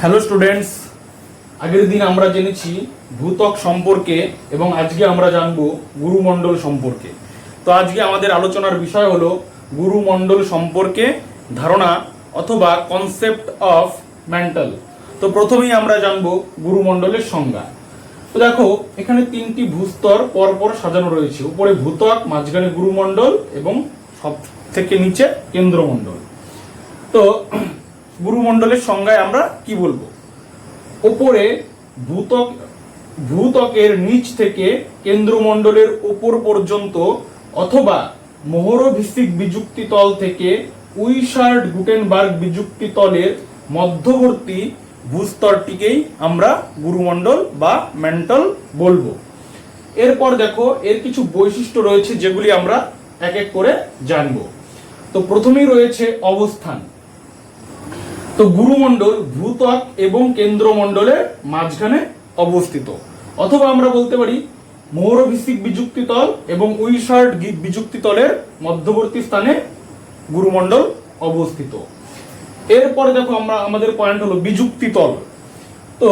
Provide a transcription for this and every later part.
Hello students আগের দিন আমরা জেনেছি ভূত্বক সম্পর্কে এবং আজকে আমরা জানব গুরুমণ্ডল সম্পর্কে। তো আজকে আমাদের আলোচনার বিষয় হলো গুরুমণ্ডল সম্পর্কে ধারণা অথবা কনসেপ্ট অফ মেন্টাল তো প্রথমেই আমরা জানব গুরুমণ্ডলের সংজ্ঞা। তো দেখো, এখানে তিনটি ভূস্তর পরপর সাজানো রয়েছে। উপরে ভূত্বক মাঝখানে গুরুমণ্ডল এবং সব থেকে নিচে কেন্দ্রমণ্ডল। তো গুরুমণ্ডলের সংজ্ঞায় আমরা কি বলব? ওপরে ভূতক, ভূতকের নিচ থেকে কেন্দ্রমণ্ডলের ওপর পর্যন্ত অথবা মোহরভিত্তিক বিযুক্তি তল থেকে উইশার্ড গুটেনবার্গ বিযুক্তি তলের মধ্যবর্তী ভূস্তরটিকেই আমরা গুরুমণ্ডল বা মেন্টাল বলব। এরপর দেখো, এর কিছু বৈশিষ্ট্য রয়েছে যেগুলি আমরা এক এক করে জানব। তো প্রথমেই রয়েছে অবস্থান। তো গুরুমণ্ডল ভূত্বক এবং কেন্দ্রমণ্ডলের মাঝখানে অবস্থিত। অথবা আমরা বলতে পারি, মৌরভিত্তিক বিযুক্তি তল এবং উইশার্ড বিযুক্তি তলের মধ্যবর্তী স্থানে গুরুমণ্ডল অবস্থিত। এরপরে দেখো আমরা, আমাদের পয়েন্ট হলো বিযুক্তি তল। তো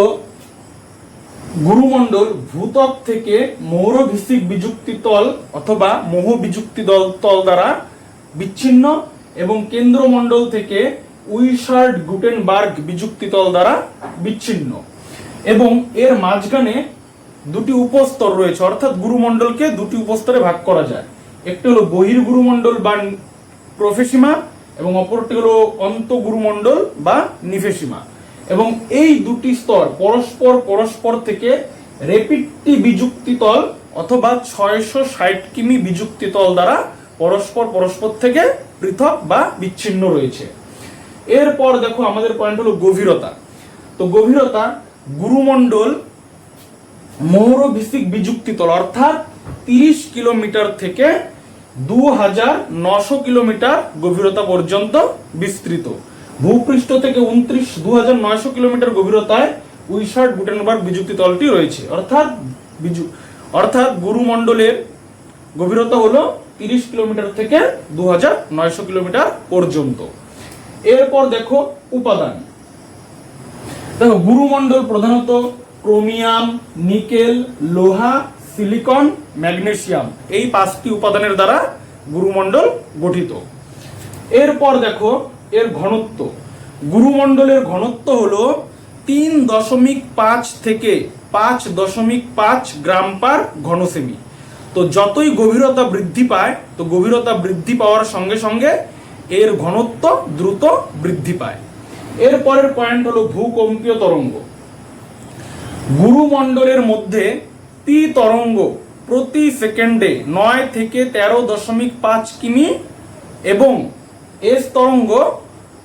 গুরুমণ্ডল ভূত্বক থেকে মৌরভিত্তিক বিযুক্তি তল অথবা মোহ বিযুক্তি দল, তল দ্বারা বিচ্ছিন্ন এবং কেন্দ্রমণ্ডল থেকে উইশার্ড গুটেনবার্গ বিযুক্তি তল দ্বারা বিচ্ছিন্ন। এবং এর মাঝখানে দুটি উপস্তর রয়েছে, অর্থাৎ গুরুমণ্ডলকে দুটি উপস্তরে ভাগ করা যায়। একটি হলো বহির গুরুমণ্ডল বা প্রফেসিমা, এবং অপরটি হলো অন্তগুরুমণ্ডল বা নিফেসিমা। এবং এই দুটি স্তর পরস্পর পরস্পর থেকে রেপিডটি বিযুক্তি তল অথবা ছয়শো ষাট কিমি বিযুক্তি তল দ্বারা পরস্পর পরস্পর থেকে পৃথক বা বিচ্ছিন্ন রয়েছে। এরপর দেখো আমাদের পয়েন্ট হলো গভীরতা। তো গভীরতা গুরুমণ্ডল মৌরভিত্তিক বিযুক্তি তল, অর্থাৎ তিরিশ কিলোমিটার থেকে দু হাজার নশো কিলোমিটার গভীরতা পর্যন্ত বিস্তৃত। ভূপৃষ্ঠ থেকে উনত্রিশ দু হাজার নয়শো কিলোমিটার গভীরতায় উইশার্ড গুটেনবার্গ বিযুক্তি তলটি রয়েছে। অর্থাৎ বিজু অর্থাৎ গুরুমণ্ডলের গভীরতা হলো তিরিশ কিলোমিটার থেকে দু হাজার নয়শো কিলোমিটার পর্যন্ত। এরপর দেখো উপাদান। দেখো গুরুমণ্ডল প্রধানত ক্রোমিয়াম, নিকেল, লোহা, সিলিকন, ম্যাগনেসিয়াম। এই পাঁচটি উপাদানের দ্বারা গুরুমণ্ডল গঠিত। এরপর দেখো এর ঘনত্ব। গুরুমণ্ডলের ঘনত্ব হলো তিন দশমিক পাঁচ থেকে পাঁচ দশমিক পাঁচ গ্রাম পার ঘনসেমি। তো যতই গভীরতা বৃদ্ধি পায়, তো গভীরতা বৃদ্ধি পাওয়ার সঙ্গে সঙ্গে এর ঘনত্ব দ্রুত বৃদ্ধি পায়। এরপরের পয়েন্ট হলো ভূকম্পীয় তরঙ্গ। গুরুমণ্ডলের মধ্যে তি তরঙ্গ প্রতি সেকেন্ডে নয় থেকে তেরো দশমিক পাঁচ কিমি এবং এস তরঙ্গ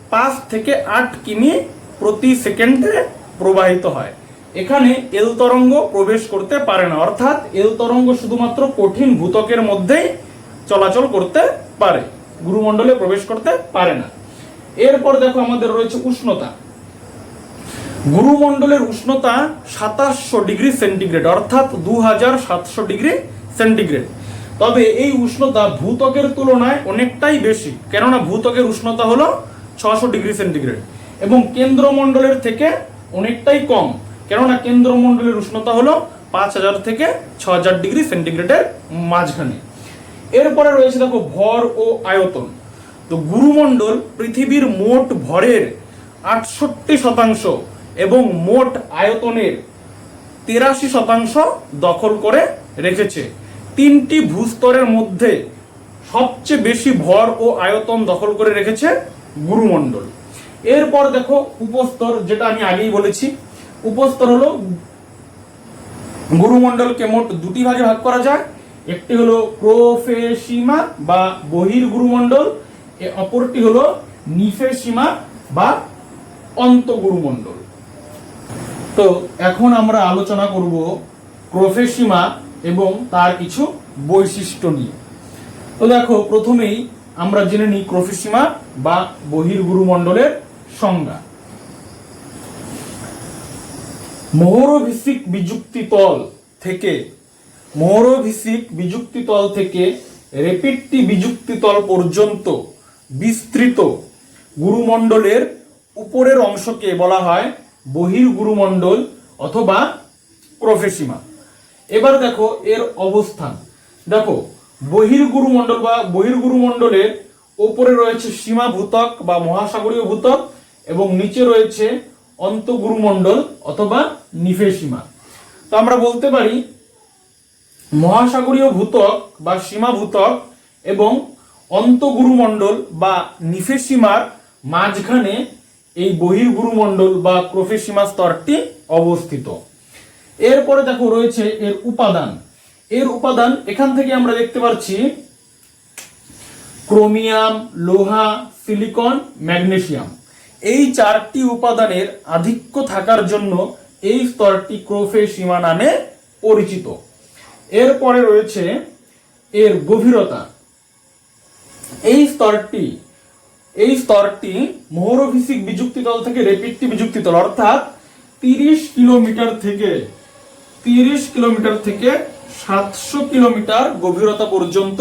পাঁচ থেকে আট কিমি প্রতি সেকেন্ডে প্রবাহিত হয়। এখানে এল তরঙ্গ প্রবেশ করতে পারে না। অর্থাৎ এল তরঙ্গ শুধুমাত্র কঠিন ভূতকের মধ্যেই চলাচল করতে পারে। গুরুমণ্ডলে প্রবেশ করতে পারে না। এরপর দেখো আমাদের রয়েছে উষ্ণতা। গুরুমণ্ডলের উষ্ণতা সাতাশশো ডিগ্রি সেন্টিগ্রেড, অর্থাৎ দু হাজার সাতশো ডিগ্রি সেন্টিগ্রেড। তবে এই উষ্ণতা ভূত্বকের তুলনায় অনেকটাই বেশি, কেননা ভূত্বকের উষ্ণতা হলো ছশো ডিগ্রি সেন্টিগ্রেড এবং কেন্দ্রমণ্ডলের থেকে অনেকটাই কম, কেননা কেন্দ্রমণ্ডলের উষ্ণতা হলো পাঁচ হাজার থেকে ছ হাজার ডিগ্রি সেন্টিগ্রেডের মাঝখানে। এরপরে রয়েছে দেখো ভর ও আয়তন। তো গুরুমণ্ডল পৃথিবীর মোট ভরের আটষট্টি শতাংশ এবং মোট আয়তনের তেরাশি শতাংশ দখল করে রেখেছে। তিনটি ভূস্তরের মধ্যে সবচেয়ে বেশি ভর ও আয়তন দখল করে রেখেছে গুরুমণ্ডল। এরপর দেখো উপস্তর, যেটা আমি আগেই বলেছি। উপস্তর হলো গুরুমণ্ডলকে মোট দুটি ভাগে ভাগ করা যায়। একটি হলো প্রোফেসিমা বা বহির গুরুমণ্ডল এ অপরটি হলো নিফেসিমা বা অন্তগুরুমণ্ডল। তো এখন আমরা আলোচনা করব প্রফেসিমা এবং তার কিছু বৈশিষ্ট্য নিয়ে। তো দেখো, প্রথমেই আমরা জেনে নিই ক্রোফেসিমা বা বহির্গুরুমণ্ডলের সংজ্ঞা। মোহরভিত্তিক বিযুক্তি তল থেকে মোহরভিত্তিক বিযুক্তি তল থেকে রেপিডটি বিযুক্তি তল পর্যন্ত বিস্তৃত গুরুমণ্ডলের উপরের অংশকে বলা হয় বহির্গুরুমণ্ডল অথবা ক্রোফেসীমা এবার দেখো এর অবস্থান। দেখো, বহির্গুরুমণ্ডল বা বহির্গুরুমণ্ডলের ওপরে রয়েছে সীমা ভূতক বা মহাসাগরীয় ভূতক এবং নিচে রয়েছে অন্তগুরুমণ্ডল অথবা নিফেসীমা। তো আমরা বলতে পারি মহাসাগরীয় ভূতক বা সীমা ভূতক এবং অন্তগুরুমণ্ডল বা নিফেসীমার মাঝখানে এই বহির্গুরুমণ্ডল বা ক্রোফেসীমা স্তরটি অবস্থিত। এরপরে দেখো রয়েছে এর উপাদান। এর উপাদান, এখান থেকে আমরা দেখতে পাচ্ছি ক্রোমিয়াম, লোহা, সিলিকন, ম্যাগনেসিয়াম। এই চারটি উপাদানের আধিক্য থাকার জন্য এই স্তরটি ক্রোফেসীমা নামে পরিচিত। এরপরে রয়েছে এর গভীরতা। এই স্তরটি এই স্তরটি মোহরভিসিক বিযুক্তিতল থেকে রেপিটটি বিযুক্তিতল, অর্থাৎ তিরিশ কিলোমিটার থেকে, তিরিশ কিলোমিটার থেকে সাতশো কিলোমিটার গভীরতা পর্যন্ত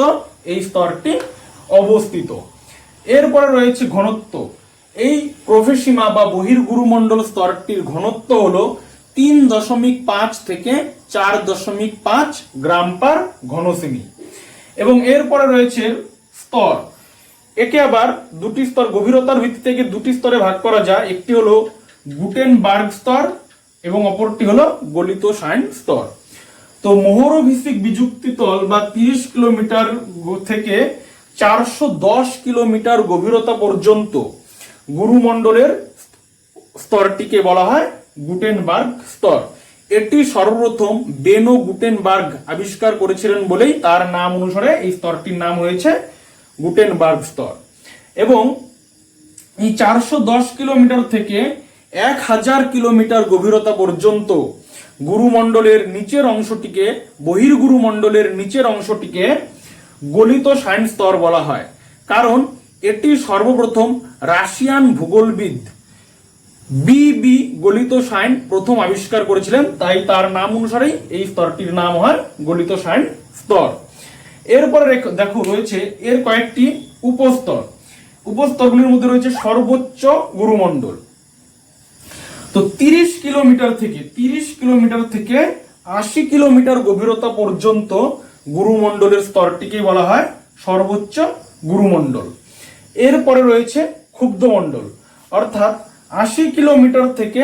এই স্তরটি অবস্থিত। এরপরে রয়েছে ঘনত্ব। এই প্রভেসীমা বা বহির্গুরুমণ্ডল স্তরটির ঘনত্ব হলো তিন দশমিক পাঁচ থেকে চার দশমিক পাঁচ গ্রাম পার ঘনসেমি। এবং এরপরে রয়েছে স্তর। একে আবার দুটি স্তর গভীরতার ভিত্তি থেকে দুটি স্তরে ভাগ করা যায়। একটি হলো গুটেনবার্গ স্তর এবং অপরটি হলো গলিত সাইন স্তর। তো মোহরভিসিক বিযুক্তি তল বা তিরিশ কিলোমিটার থেকে চারশো দশ কিলোমিটার গভীরতা পর্যন্ত গুরুমণ্ডলের স্তরটিকে বলা হয় গুটেনবার্গ স্তর। এটি সর্বপ্রথম বেনো গুটেনবার্গ আবিষ্কার করেছিলেন বলেই তার নাম অনুসারে এই স্তরটির নাম হয়েছে গুটেনবার্গ স্তর। এবং এই চারশো দশ কিলোমিটার থেকে এক হাজার কিলোমিটার গভীরতা পর্যন্ত গুরুমণ্ডলের নিচের অংশটিকে বহির্গুরুমণ্ডলের নিচের অংশটিকে গলিত সাইন স্তর বলা হয়। কারণ এটি সর্বপ্রথম রাশিয়ান ভূগোলবিদ বিবি গলিত সাইন প্রথম আবিষ্কার করেছিলেন, তাই তার নাম অনুসারেই এই স্তরটির নাম হয় গলিত সাইন স্তর। এরপরে দেখো রয়েছে এর কয়েকটি উপস্তর। উপস্তরগুলির মধ্যে রয়েছে সর্বোচ্চ গুরুমণ্ডল। তো তিরিশ কিলোমিটার থেকে, তিরিশ কিলোমিটার থেকে আশি কিলোমিটার গভীরতা পর্যন্ত গুরুমণ্ডলের স্তরটিকে বলা হয় সর্বোচ্চ গুরুমণ্ডল। এরপরে রয়েছে ক্ষুব্ধমণ্ডল। অর্থাৎ আশি কিলোমিটার থেকে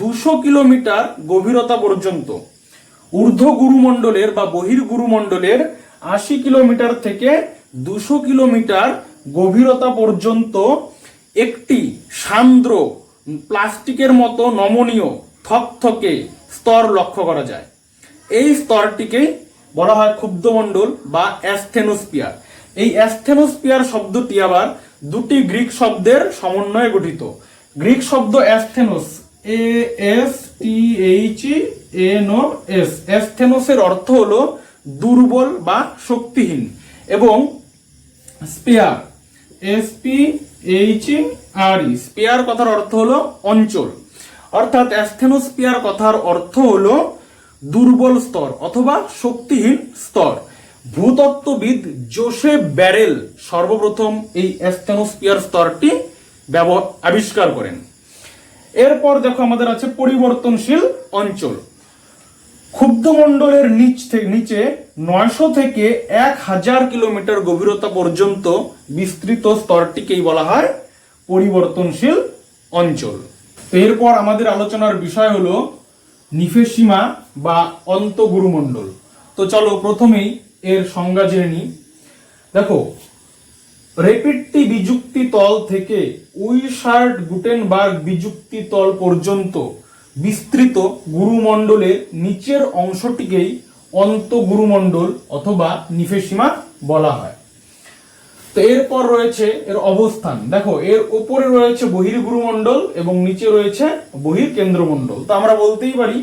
দুশো কিলোমিটার গভীরতা পর্যন্ত। ঊর্ধ্ব গুরুমণ্ডলের বা বহির গুরুমণ্ডলের আশি কিলোমিটার থেকে দুশো কিলোমিটার গভীরতা পর্যন্ত একটি সান্দ্র প্লাস্টিকের মতো নমনীয় থকথকে স্তর লক্ষ্য করা যায়। এই স্তরটিকেই বলা হয় ক্ষুব্ধমণ্ডল বা অ্যাস্থেনোস্পিয়ার এই অ্যাস্থেনোস্পিয়ার শব্দটি আবার দুটি গ্রিক শব্দের সমন্বয়ে গঠিত। গ্রিক শব্দ asthenos A S T H N S অ্যাস্থেনোসের অর্থ হলো দুর্বল বা শক্তিহীন এবং sphere S P H R E sphere কথার অর্থ হলো অঞ্চল। অর্থাৎ অ্যাস্থেনোস্পিয়ার কথার অর্থ হলো দুর্বল স্তর অথবা শক্তিহীন স্তর। ভূতত্ত্ববিদ জোসেফ ব্যারেল সর্বপ্রথম এই অ্যাস্থেনোস্পিয়ার স্তরটি আবিষ্কার করেন। এরপর দেখো আমাদের আছে পরিবর্তনশীল অঞ্চল। ক্ষুব্ধমণ্ডলের নিচ থেকে নিচে নয়শো থেকে এক হাজার কিলোমিটার গভীরতা পর্যন্ত বিস্তৃত স্তরটিকেই বলা হয় পরিবর্তনশীল অঞ্চল। তো এরপর আমাদের আলোচনার বিষয় হলো নিফেসীমা বা অন্তগুরুমণ্ডল। তো চলো প্রথমেই এর সংজ্ঞা জেনে নিই। দেখো রেপিডটি বিযুক্তি তল থেকে উইশার্ট গুটেনবার্গ বিযুক্তি তল পর্যন্ত বিস্তৃত গুরুমণ্ডলের নিচের অংশটিকেই অন্তগুরুমণ্ডল অথবা নিফেসীমা বলা হয়। তো এরপর রয়েছে এর অবস্থান। দেখো, এর উপরে রয়েছে বহির্গুরুমণ্ডল এবং নিচে রয়েছে বহির কেন্দ্রমণ্ডল তো আমরা বলতেই পারি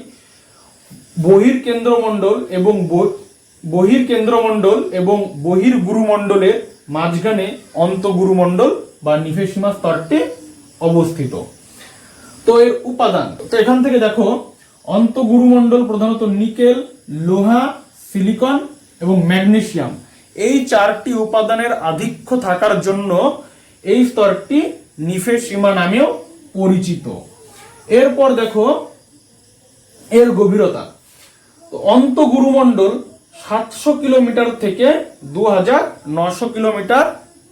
বহির কেন্দ্রমণ্ডল এবং বহির কেন্দ্রমণ্ডল এবং বহির গুরুমণ্ডলের মাঝখানে অন্তগুরুমণ্ডল বা নিফেসীমা স্তরটি অবস্থিত। তো এর উপাদান, তো এখান থেকে দেখো, অন্তগুরুমণ্ডল প্রধানত নিকেল, লোহা, সিলিকন এবং ম্যাগনেসিয়াম। এই চারটি উপাদানের আধিক্য থাকার জন্য এই স্তরটি নিফেসীমা নামেও পরিচিত। এরপর দেখো, এর গভীরতা। তো অন্তগুরুমণ্ডল সাতশো কিলোমিটার থেকে দু হাজার নশো কিলোমিটার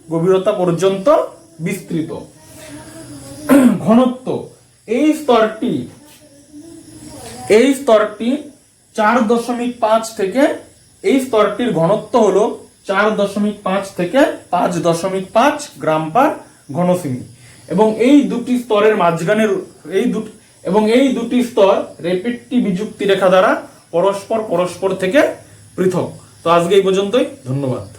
গভীরতা পর্যন্ত বিস্তৃত। ঘনত্ব, এই স্তরটি এই স্তরটি চার দশমিক পাঁচ থেকে, এই স্তরটির ঘনত্ব হলো চার দশমিক পাঁচ থেকে পাঁচ দশমিক পাঁচ গ্রাম পার ঘনসেমি। এবং এই দুটি স্তরের মাঝখানের এই দুটি এবং এই দুটি স্তর রেপিডটি বিযুক্তি রেখা দ্বারা পরস্পর পরস্পর থেকে পৃথক। তো আজকে এই পর্যন্তই। ধন্যবাদ।